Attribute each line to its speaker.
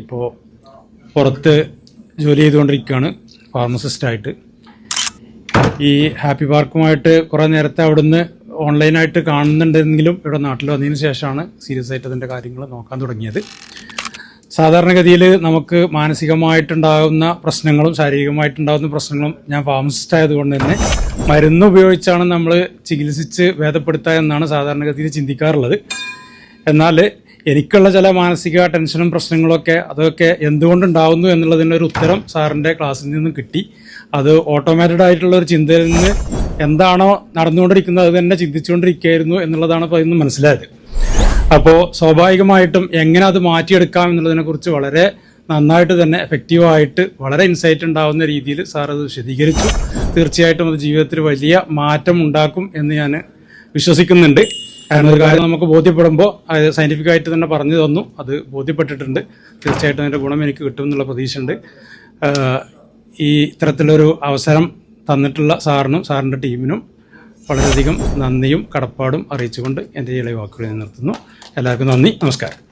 Speaker 1: ഇപ്പോൾ പുറത്ത് ജോലി ചെയ്തുകൊണ്ടിരിക്കുകയാണ് ഫാർമസിസ്റ്റായിട്ട് ഈ ഹാപ്പി പാർക്കുമായിട്ട് കുറേ നേരത്തെ അവിടുന്ന് ഓൺലൈനായിട്ട് കാണുന്നുണ്ടെങ്കിലും ഇവിടെ നാട്ടിൽ വന്നതിന് ശേഷമാണ് സീരിയസ് ആയിട്ട് അതിന്റെ കാര്യങ്ങൾ നോക്കാൻ തുടങ്ങിയത്. സാധാരണഗതിയിൽ നമുക്ക് മാനസികമായിട്ടുണ്ടാകുന്ന പ്രശ്നങ്ങളും ശാരീരികമായിട്ടുണ്ടാകുന്ന പ്രശ്നങ്ങളും ഞാൻ ഫാർമസിസ്റ്റ് ആയതുകൊണ്ട് തന്നെ മരുന്ന് ഉപയോഗിച്ചാണ് നമ്മൾ ചികിത്സിച്ച് ഭേദപ്പെടുത്തുക എന്നാണ് സാധാരണഗതിയിൽ ചിന്തിക്കാറുള്ളത്. എന്നാൽ എനിക്കുള്ള ചില മാനസിക ടെൻഷനും പ്രശ്നങ്ങളൊക്കെ അതൊക്കെ എന്തുകൊണ്ടുണ്ടാവുന്നു എന്നുള്ളതിന്റെ ഒരു ഉത്തരം സാറിന്റെ ക്ലാസ്സിൽ നിന്നും കിട്ടി. അത് ഓട്ടോമാറ്റഡ് ആയിട്ടുള്ള ഒരു ചിന്തയിൽ നിന്ന് എന്താണോ നടന്നുകൊണ്ടിരിക്കുന്നത് അത് തന്നെ ചിന്തിച്ചുകൊണ്ടിരിക്കുകയായിരുന്നു എന്നുള്ളതാണ് ഇപ്പോൾ ഇന്ന് മനസ്സിലായത്. അപ്പോൾ സ്വാഭാവികമായിട്ടും എങ്ങനെ അത് മാറ്റിയെടുക്കാം എന്നുള്ളതിനെക്കുറിച്ച് വളരെ നന്നായിട്ട് തന്നെ എഫക്റ്റീവായിട്ട് വളരെ ഇൻസൈറ്റ് ഉണ്ടാവുന്ന രീതിയിൽ സാർ അത് വിശദീകരിച്ചു. തീർച്ചയായിട്ടും അത് ജീവിതത്തിൽ വലിയ മാറ്റം ഉണ്ടാക്കും എന്ന് ഞാൻ വിശ്വസിക്കുന്നുണ്ട്. കാരണം ഒരു കാര്യം നമുക്ക് ബോധ്യപ്പെടുമ്പോൾ അതായത് സയന്റിഫിക് ആയിട്ട് തന്നെ പറഞ്ഞു തന്നു. അത് ബോധ്യപ്പെട്ടിട്ടുണ്ട്. തീർച്ചയായിട്ടും അതിന്റെ ഗുണം എനിക്ക് കിട്ടും എന്നുള്ള പ്രതീക്ഷയുണ്ട് ഈ ഇത്തരത്തിലൊരു അവസരം തന്നിട്ടുള്ള സാറിനും സാറിന്റെ ടീമിനും വളരെയധികം നന്ദിയും കടപ്പാടും അറിയിച്ചുകൊണ്ട് എന്റെ ഇളയ വാക്കുകളിൽ നിർത്തുന്നു. എല്ലാവർക്കും നന്ദി. നമസ്കാരം.